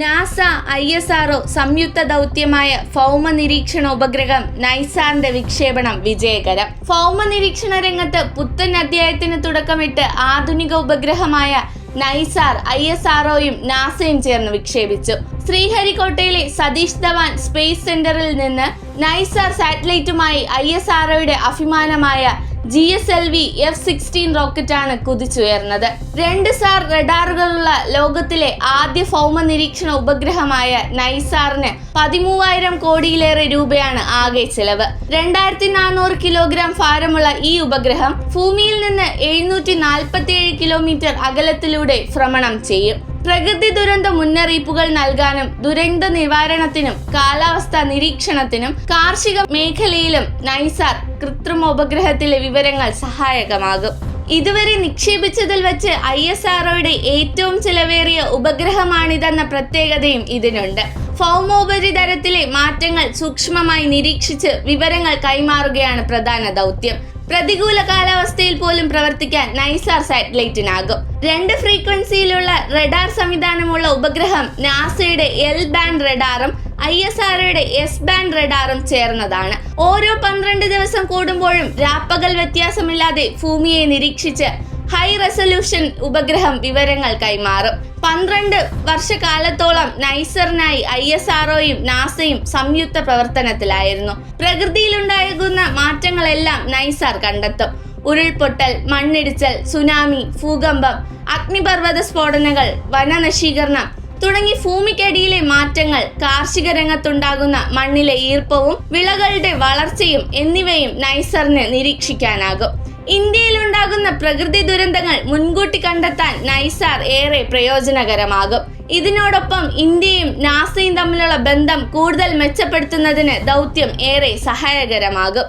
NASA I S R O സംയുക്ത ദൗത്യമായ ഭൗമ നിരീക്ഷണ ഉപഗ്രഹം നൈസാറിന്റെ വിക്ഷേപണം വിജയകരം. ഭൗമ നിരീക്ഷണ രംഗത്ത് പുത്തൻ അധ്യായത്തിന് തുടക്കമിട്ട് ആധുനിക ഉപഗ്രഹമായ നൈസാർ ഐ എസ് ആർഒയും നാസയും ചേർന്ന് വിക്ഷേപിച്ചു. ശ്രീഹരിക്കോട്ടയിലെ സതീഷ് ധവാൻ സ്പേസ് സെന്ററിൽ നിന്ന് നൈസാർ സാറ്റലൈറ്റുമായി ഐ എസ് ആർഒയുടെ അഭിമാനമായ G S L V F sixteen റോക്കറ്റാണ് കുതിച്ചുയർന്നത്. രണ്ട് സാർ റഡാറുകളുള്ള ലോകത്തിലെ ആദ്യ ഭൗമ നിരീക്ഷണ ഉപഗ്രഹമായ നൈസാറിന് പതിമൂവായിരം കോടിയിലേറെ രൂപയാണ് ആകെ ചെലവ്. രണ്ടായിരത്തി നാനൂറ് കിലോഗ്രാം ഭാരമുള്ള ഈ ഉപഗ്രഹം ഭൂമിയിൽ നിന്ന് എഴുന്നൂറ്റി നാൽപ്പത്തി ഏഴ് കിലോമീറ്റർ അകലത്തിലൂടെ ഭ്രമണം ചെയ്യും. പ്രകൃതി ദുരന്ത മുന്നറിയിപ്പുകൾ നൽകാനും ദുരന്ത നിവാരണത്തിനും കാലാവസ്ഥാ നിരീക്ഷണത്തിനും കാർഷിക മേഖലയിലും നൈസാർ കൃത്രിമ ഉപഗ്രഹത്തിലെ വിവരങ്ങൾ സഹായകമാകും. ഇതുവരെ നിക്ഷേപിച്ചതിൽ വെച്ച് ഐ എസ് ആർഒയുടെ ഏറ്റവും ചിലവേറിയ ഉപഗ്രഹമാണിതെന്ന പ്രത്യേകതയും ഇതിനുണ്ട്. ഭൗമോപരിതലത്തിലെ മാറ്റങ്ങൾ സൂക്ഷ്മമായി നിരീക്ഷിച്ച് വിവരങ്ങൾ കൈമാറുകയാണ് പ്രധാന ദൗത്യം. പ്രതികൂല കാലാവസ്ഥയിൽ പോലും പ്രവർത്തിക്കാൻ നൈസാർ സാറ്റലൈറ്റിനാകും. രണ്ട് ഫ്രീക്വൻസിയിലുള്ള റഡാർ സംവിധാനമുള്ള ഉപഗ്രഹം നാസയുടെ എൽ ബാൻഡ് റഡാറും ഐ എസ് ആർഒയുടെ എസ് ബാൻഡ് റഡാറും ചേർന്നതാണ്. ഓരോ പന്ത്രണ്ട് ദിവസം കൂടുമ്പോഴും രാപ്പകൽ വ്യത്യാസമില്ലാതെ ഭൂമിയെ നിരീക്ഷിച്ച് ഹൈ റെസൊല്യൂഷൻ ഉപഗ്രഹം വിവരങ്ങൾ കൈമാറും പന്ത്രണ്ട് വർഷക്കാലത്തോളം നൈസറിനായി ഐ എസ് ആർഒയും നാസയും സംയുക്ത പ്രവർത്തനത്തിലായിരുന്നു. പ്രകൃതിയിലുണ്ടാകുന്ന മാറ്റങ്ങളെല്ലാം നൈസാർ കണ്ടെത്തും. ഉരുൾപൊട്ടൽ മണ്ണിടിച്ചൽ സുനാമി ഭൂകമ്പം അഗ്നിപർവത സ്ഫോടനങ്ങൾ വനനശീകരണം തുടങ്ങി ഭൂമിക്കടിയിലെ മാറ്റങ്ങൾ കാർഷിക രംഗത്തുണ്ടാകുന്ന മണ്ണിലെ ഈർപ്പവും വിളകളുടെ വളർച്ചയും എന്നിവയും നൈസറിന് നിരീക്ഷിക്കാനാകും. ഇന്ത്യയിലുണ്ടാകുന്ന പ്രകൃതി ദുരന്തങ്ങൾ മുൻകൂട്ടി കണ്ടെത്താൻ നൈസാർ ഏറെ പ്രയോജനകരമാകും. ഇതിനോടൊപ്പം ഇന്ത്യയും നാസയും തമ്മിലുള്ള ബന്ധം കൂടുതൽ മെച്ചപ്പെടുത്തുന്നതിന് ദൗത്യം ഏറെ സഹായകരമാകും.